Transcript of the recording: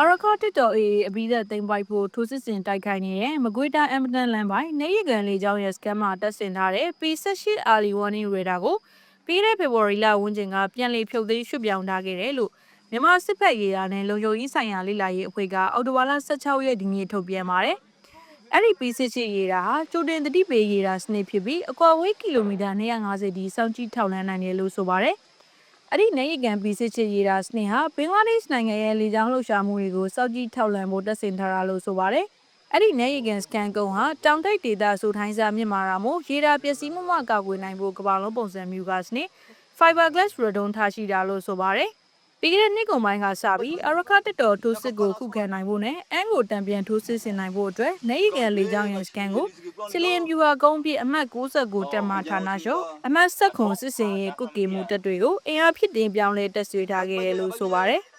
အာရခတစ်တော်အေအပြီးသက်သိမ်းပိုက်ဖို့ထိုးစစ်ဆင်တိုက်ခိုက်နေတဲ့မကွေးတိုင်းအမ်ပတန်လန်ပိုင်းနေရကန်လေးချောင်းရဲ့စကန်မှာတက်ဆင်ထားတဲ့ P18 early warning radar ကိုပြီးတဲ့ဖေဖော်ဝါရီလဝန်းကျင်ကပြန်လည်ဖြုတ်သိမ်းရွှေ့ပြောင်းထားခဲ့တယ်လို့မြန်မာစစ်ဖက်ရေးရာနဲ့လုံခြုံရေးဆိုင်ရာလိလာရေးအဖွဲ့ကအော်တိုဘာလ16ရက်ဒီနေ့ထုတ်ပြန်ပါတယ်။အဲ့ဒီ P18 ရေတာဟာကျိုတင်တတိပေရေတာစနစ်ဖြစ်ပြီးအကွာဝေးကီလိုမီတာ250ဒီစောင့်ကြည့်ထောက်လှမ်းနိုင်တယ်လို့ဆိုပါတယ်။ အဲ့ဒီနိုင်ရကန်ပီစစ်ချစ်ရေးတာစနစ်ဟာဘင်္ဂလားဒေ့ရှ်နိုင်ငံရဲ့လေကြောင်းလှုပ်ရှားမှုတွေကိုစောင့်ကြည့်ထောက်လှမ်းဖို့တက်ဆင်ထားတာလို့ဆိုပါတယ်။အဲ့ဒီနိုင်ရကန်စကန်ကုန်းဟာတောင်တိတ်ဒေသဆိုထိုင်းစာမြင့်မာတာမို့ရေတာပျက်စီးမှုမှကာကွယ်နိုင်ဖို့ကမ္ဘာလုံးပုံစံမျိုးကစနစ် fiberglass radon ထားရှိတာလို့ဆိုပါတယ်။ ပြီးခဲ့တဲ့နှစ်ကုန်ပိုင်းကစပြီးအရခတက်တော်ထိုးစစ်ကိုခုခံနိုင်ဖို့နဲ့အန်ကိုတံပြန်ထိုးစစ်ဆင်နိုင်ဖို့အတွက်နိုင်ရကန်လေကြောင်းရန်စကန်ကိုစီလီယမ်ဗျူဟာကုန်းပြအမှတ်69တက်မှဌာနချုပ်အမှတ်7ခုစစ်စင်ရဲ့ကုတ်ကေမှုတက်တွေကိုအင်အားဖြစ်တင်ပြောင်းလဲတက်ဆွေးထားခဲ့တယ်လို့ဆိုပါတယ်။